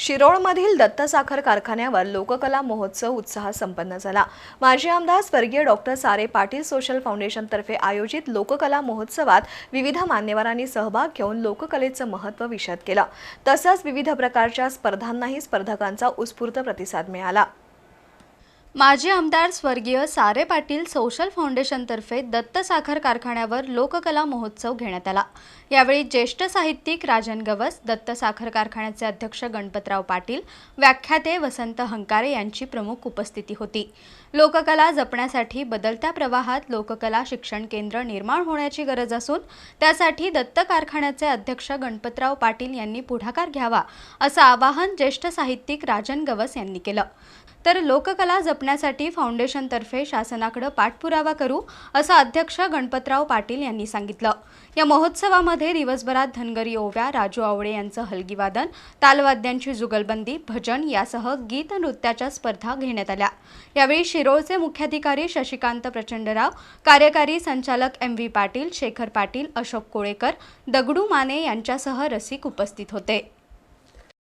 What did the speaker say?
शिरोळमधील दत्त साखर कारखान्यावर लोककला महोत्सव उत्साहात संपन्न झाला. माजी आमदार स्वर्गीय डॉक्टर सारे पाटील सोशल फाउंडेशनतर्फे आयोजित लोककला महोत्सवात विविध मान्यवरांनी सहभाग घेऊन लोककलेचं महत्त्व विशद केलं. तसंच विविध प्रकारच्या स्पर्धांनाही स्पर्धकांचा उत्स्फूर्त प्रतिसाद मिळाला. माजी आमदार स्वर्गीय सारे पाटील सोशल फाउंडेशनतर्फे दत्त साखर कारखान्यावर लोककला महोत्सव घेण्यात आला. यावेळी ज्येष्ठ साहित्यिक राजन गवस दत्त साखर कारखान्याचे अध्यक्ष गणपतराव पाटील व्याख्याते वसंत हंकारे यांची प्रमुख उपस्थिती होती. लोककला जपण्यासाठी बदलत्या प्रवाहात लोककला शिक्षण केंद्र निर्माण होण्याची गरज असून त्यासाठी दत्त कारखान्याचे अध्यक्ष गणपतराव पाटील यांनी पुढाकार घ्यावा असं आवाहन ज्येष्ठ साहित्यिक राजन गवस यांनी केलं. तर लोककला जपण्यासाठी फाउंडेशनतर्फे शासनाकडे पाठपुरावा करू असं अध्यक्ष गणपतराव पाटील यांनी सांगितलं. या महोत्सवामध्ये दिवसभरात धनगरी ओव्या राजू आवळे यांचं हलगीवादन तालवाद्यांची जुगलबंदी भजन यासह गीत नृत्याच्या स्पर्धा घेण्यात आल्या. यावेळी शिरोळचे मुख्याधिकारी शशिकांत प्रचंडराव कार्यकारी संचालक एम व्ही पाटील शेखर पाटील अशोक कोळेकर दगडू माने यांच्यासह रसिक उपस्थित होते.